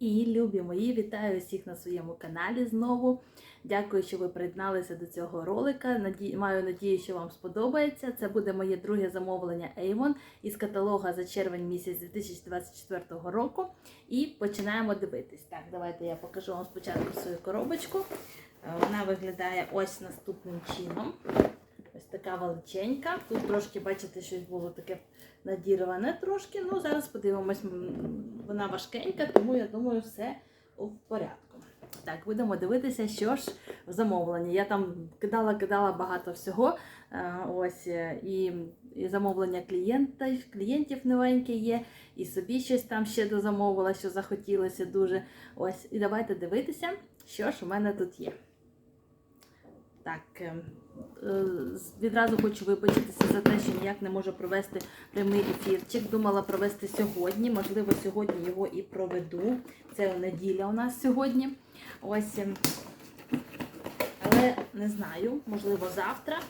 І любі мої, вітаю всіх на своєму каналі знову. Дякую, що ви приєдналися до цього ролика. Наді... Маю надію, що вам сподобається. Це буде моє друге замовлення Avon із каталога за червень місяць 2024 року. І починаємо дивитись. Так, давайте я покажу вам спочатку свою коробочку. Е, Вона виглядає ось наступним чином. Така величенька. Тут трошки, бачите, щось було таке надірване трошки. Ну, зараз подивимось, вона важкенька, тому я думаю, все у порядку. Так, будемо дивитися, що ж в замовленні. Я там кидала, кидала багато всього. Е, Ось е, і, і замовлення клієнта, клієнтів новеньке є, і собі щось там ще дозамовила, що захотілося дуже. Ось, і давайте дивитися, що ж у мене тут є. Так, е, е, відразу хочу вибачитися за те, що ніяк не можу провести прямий ефірчик. Думала провести сьогодні. Можливо, сьогодні його і проведу. Це неділя у нас сьогодні. Ось. ем, Але не знаю, можливо, завтра.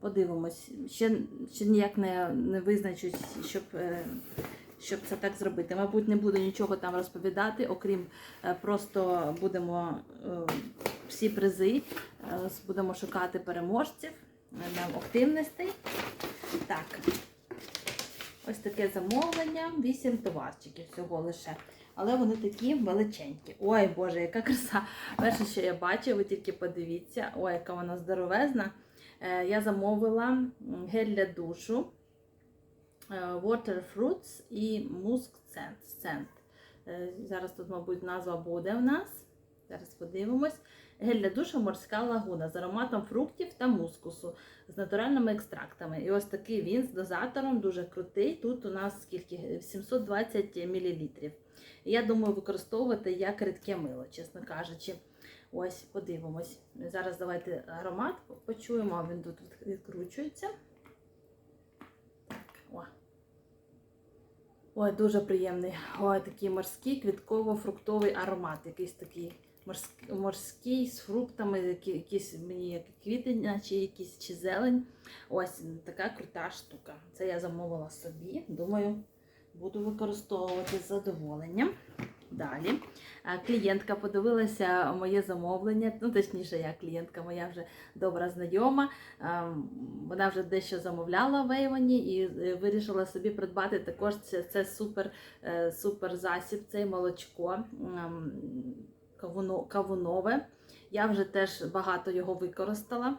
Подивимось. Ще, ще ніяк не, не визначусь, щоб. е, Щоб це так зробити. Мабуть, не буду нічого там розповідати, окрім е, просто будемо е, всі призи, е, будемо шукати переможців, нам активностей. Так, ось таке замовлення, 8 товарчиків всього лише. Але вони такі величенькі. Ой, Боже, яка краса! Перше, що я бачу, ви тільки подивіться, ой, яка вона здоровезна. Е, Я замовила гель для душу, е, Water Fruits і Musk Scent. Зараз тут, мабуть, назва буде в нас. Зараз подивимось. Гель для душу морська лагуна з ароматом фруктів та мускусу з натуральними екстрактами. І ось такий він з дозатором, дуже крутий. Тут у нас скільки 720 мл. Я думаю, використовувати як рідке мило, чесно кажучи. Ось, подивимось. Зараз давайте аромат почуємо, він тут відкручується. Ой, дуже приємний. Ой, такий морський квітково-фруктовий аромат. Якийсь такий морський, з фруктами, якісь мені як квіти, наче якісь чи зелень. Ось така крута штука. Це я замовила собі. Думаю, буду використовувати з задоволенням. Далі. Клієнтка подивилася моє замовлення, ну точніше, я клієнтка моя вже добра знайома. Вона вже дещо замовляла в Ейвоні і е, вирішила собі придбати також це, це супер, е, супер засіб, це молочко кавуно- кавунове. Я вже теж багато його використала.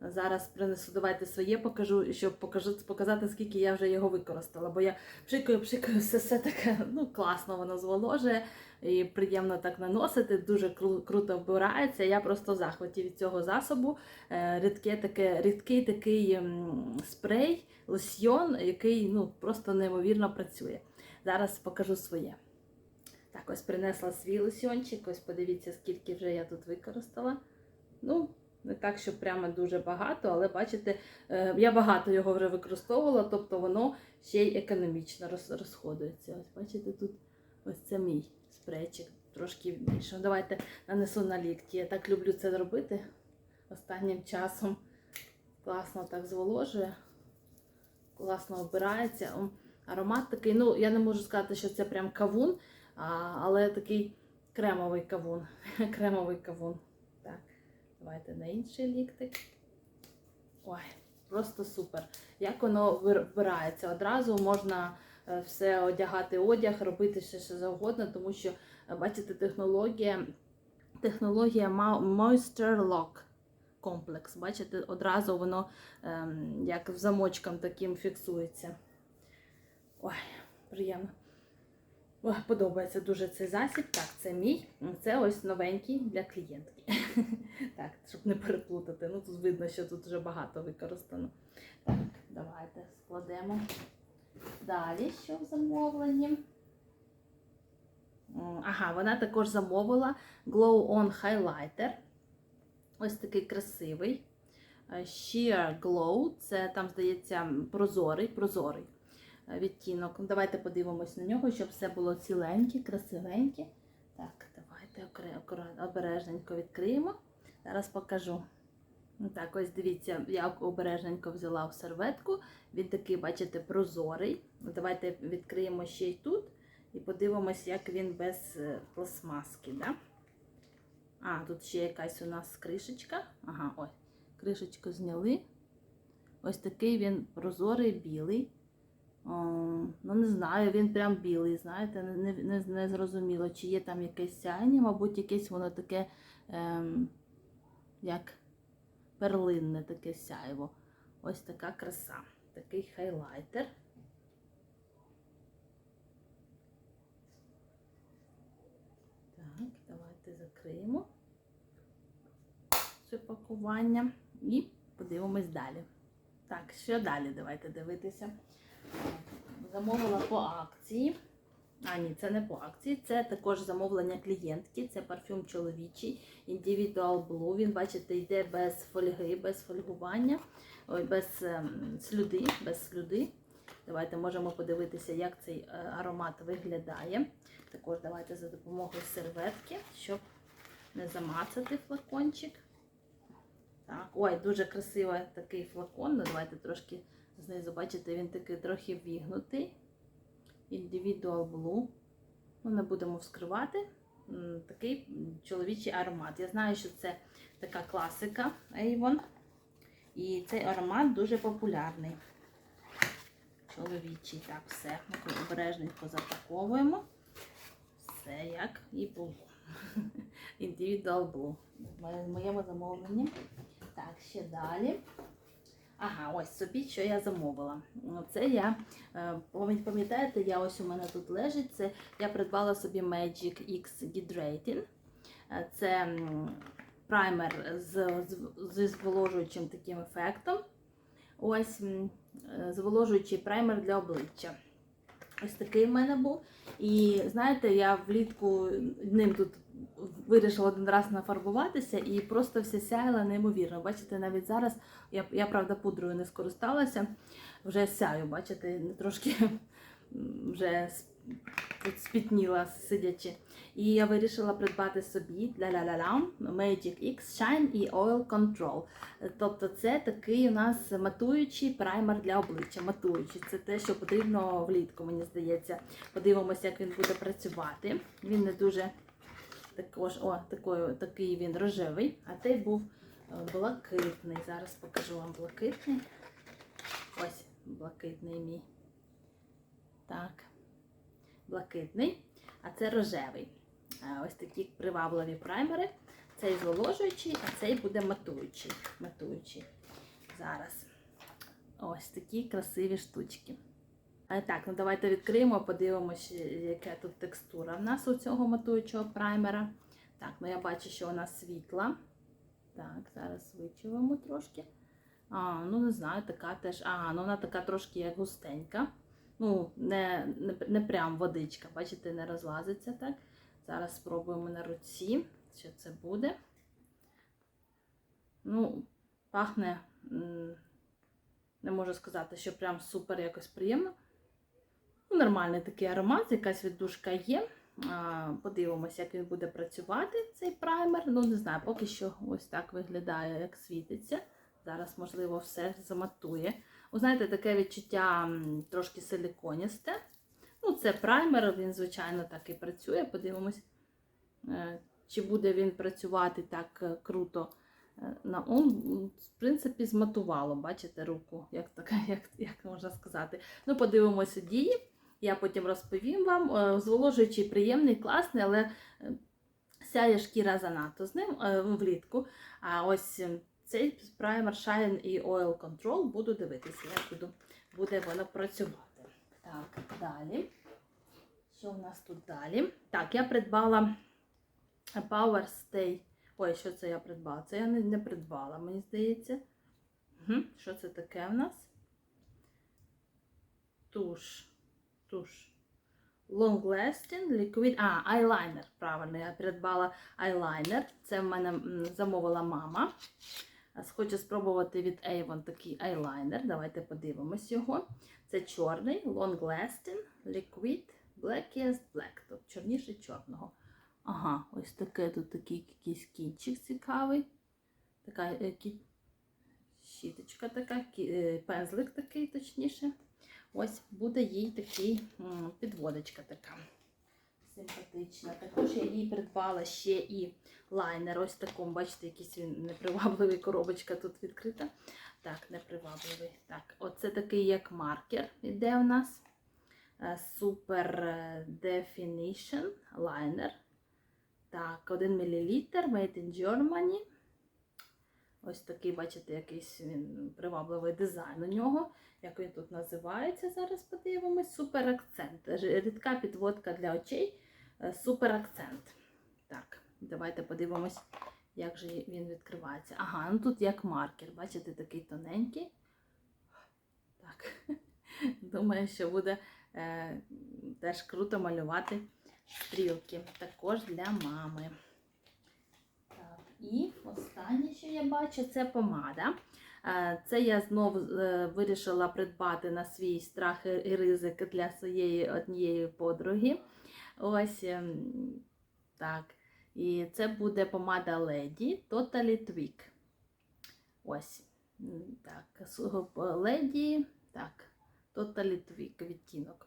Зараз принесу, давайте своє покажу, щоб покажу, показати, скільки я вже його використала. Бо я пшикаю, пшикаю, все, все таке ну, класно воно зволожує і приємно так наносити, дуже кру- круто вбирається. Я просто в захваті від цього засобу. Е, Рідке таке, рідкий такий спрей, лосьйон, який ну, просто неймовірно працює. Зараз покажу своє. Так, ось принесла свій лосьйончик, ось подивіться, скільки вже я тут використала. Ну, не так, що прямо дуже багато, але бачите, е, я багато його вже використовувала, тобто воно ще й економічно роз- розходується. Ось бачите, тут ось це мій спрейчик, трошки більше. Ну, Давайте нанесу на лікті. Я так люблю це робити останнім часом. Класно так зволожує, класно обирається. Аромат такий, ну я не можу сказати, що це прям кавун, але такий кремовий кавун. Кремовий кавун. Так, давайте на інший ліктик. Ой, просто супер. Як воно вбирається? Одразу можна е, все одягати одяг, робити все, що завгодно, тому що, е, бачите, технологія, технологія Mo- Moisture Lock комплекс. Бачите, одразу воно ем, як в замочком таким фіксується. Ой, приємно. Подобається дуже цей засіб. Так, це мій. Це ось новенький для клієнтки. Так, щоб не переплутати. Ну тут видно, що тут вже багато використано. Так, давайте складемо. Далі, що в замовленні? Ага, вона також замовила Glow On Highlighter. Ось такий красивий. Е, Sheer Glow. Це там, здається, прозорий, прозорий відтінок. Ну, Давайте подивимось на нього, щоб все було ціленьке, красивеньке. Так, давайте обережненько відкриємо. Зараз покажу. Ну, Так, ось дивіться, я обережненько взяла в серветку. Він такий, бачите, прозорий. Давайте відкриємо ще й тут, І подивимось, як він без е, пластмаски, да? А, тут ще якась у нас кришечка. Ага, ось. Кришечку зняли. Ось такий він прозорий, білий. Ну, не знаю, він прям білий, знаєте, не, не, не, зрозуміло, чи є там якесь сяйня, мабуть, якесь воно таке, ем, як перлинне таке сяйво. Ось така краса. Такий хайлайтер. Так, давайте закриємо це пакування і подивимось далі. Так, що далі? Давайте дивитися. Замовила по акції. А, ні, це не по акції, це також замовлення клієнтки, це парфюм чоловічий, Individual Blue. Він, бачите, йде без фольги, без фольгування, ой, без ем, слюди, без слюди. Давайте можемо подивитися, як цей е, аромат виглядає. Також давайте за допомогою серветки, щоб не замацати флакончик. Так, ой, дуже красивий такий флакон. Ну, давайте трошки знизу, бачите, він такий трохи вігнутий. Individual Blue. Ну, не будемо вскривати. Такий чоловічий аромат. Я знаю, що це така класика Avon. І цей аромат дуже популярний. Чоловічий. Так, все. Ми обережненько запаковуємо. Все як і було. Individual Blue. В моєму замовленні. Так, ще далі. Ага, ось собі, що я замовила. Це я, е, пам'ятаєте, я ось у мене тут лежить. Це я придбала собі Magic X Hydrating. Е, Це праймер з, з, зі зволожуючим таким ефектом. Ось е, зволожуючий праймер для обличчя. Ось такий в мене був. І знаєте, я влітку ним тут вирішила один раз нафарбуватися і просто все сяяла неймовірно. Бачите, навіть зараз я, я правда, пудрою не скористалася, вже сяю, бачите, трошки вже спітніла сидячи. І я вирішила придбати собі для ля ля ля Magic X Shine і Oil Control. Тобто це такий у нас матуючий праймер для обличчя. Матуючий. Це те, що потрібно влітку, мені здається. Подивимося, як він буде працювати. Він не дуже також, о, такий, такий він рожевий, а той був е, блакитний. Зараз покажу вам блакитний. Ось блакитний мій. Так, блакитний, а це рожевий. Е, Ось такі привабливі праймери. Цей зволожуючий, а цей буде матуючий. матуючий. Зараз. Ось такі красиві штучки. Е, Так, ну давайте відкриємо, подивимося, яка тут текстура в нас у цього матуючого праймера. Так, ну я бачу, що вона світла. Так, зараз вичавимо трошки. А, ну не знаю, така теж. Ага, ну вона така трошки як густенька. Ну, не, не, не прям водичка, бачите, не розлазиться так. Зараз спробуємо на руці, що це буде. Ну, пахне, не можу сказати, що прям супер якось приємно. Ну, нормальний такий аромат, якась віддушка є. Подивимося, як він буде працювати, цей праймер. Ну, не знаю, поки що ось так виглядає, як світиться. Зараз, можливо, все заматує. Ви знаєте, таке відчуття трошки силіконісте. Ну, це праймер, він, звичайно, так і працює. Подивимось, е, чи буде він працювати так е, круто. Е, На он, в принципі, зматувало, бачите, руку, як, така, як, як можна сказати. Ну, подивимося дії. Я потім розповім вам. Е, Зволожуючий приємний, класний, але е, сяє шкіра занадто з ним е, влітку. А ось цей праймер Shine і Oil Control буду дивитися, як буду, буде воно працювати. Так, далі. Що у нас тут далі? Так, я придбала Power Stay. Ой, що це я придбала? Це я не, не придбала, мені здається. Угу. Що це таке в нас? Туш. Туш. Long Lasting Liquid. А, айлайнер. Правильно, я придбала айлайнер. Це в мене замовила мама. Хочу спробувати від Avon такий айлайнер. Давайте подивимось його. Це чорний, Long Lasting Liquid Blackest Black. Тобто чорніше чорного. Ага, ось таке тут такий якийсь кінчик цікавий. Така е, щіточка така, е, пензлик такий, точніше. Ось буде їй такий підводочка така. симпатична. Також я їй придбала ще і лайнер. Ось такому, бачите, якийсь він непривабливий коробочка тут відкрита. Так, непривабливий. Так, оце такий як маркер іде у нас. Е, Super е, Definition лайнер. Так, 1 мл, Made in Germany. Ось такий, бачите, якийсь він привабливий дизайн у нього. Як він тут називається, зараз подивимось. Супер акцент. Рідка підводка для очей. е, Супер акцент. Так, давайте подивимось, як же він відкривається. Ага, ну тут як маркер. Бачите, такий тоненький. Так. Думаю, що буде е, теж круто малювати стрілки. Також для мами. І останнє, що я бачу, це помада. Е, Це я знову е, вирішила придбати на свій страх і ризик для своєї однієї подруги. Ось ем, так. І це буде помада Lady Totally Tweak. Ось. Так, су- Lady, так, Totally Tweak відтінок.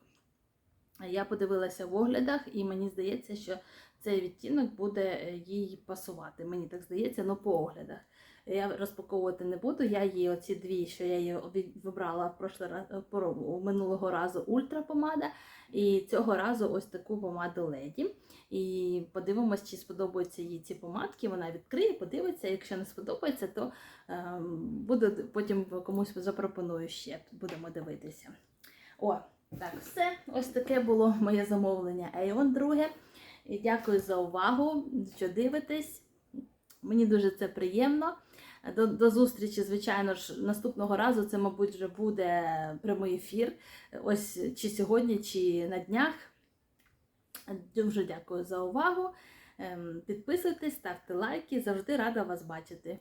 Я подивилася в оглядах, і мені здається, що цей відтінок буде е, їй пасувати. Мені так здається, ну по оглядах. Я розпаковувати не буду. Я її оці дві, що я її вибрала в прошлий раз, е, минулого разу ультра помада, і цього разу ось таку помаду леді. І подивимось, чи сподобаються їй ці помадки. Вона відкриє, подивиться. Якщо не сподобається, то ем, буду потім комусь запропоную ще. Будемо дивитися. О, так, все. Ось таке було моє замовлення Avon друге. І дякую за увагу, що дивитесь. Мені дуже це приємно. До, до зустрічі, звичайно ж, наступного разу це, мабуть, вже буде прямий ефір. Ось чи сьогодні, чи на днях. Дуже дякую за увагу. Ем, Підписуйтесь, ставте лайки. Завжди рада вас бачити.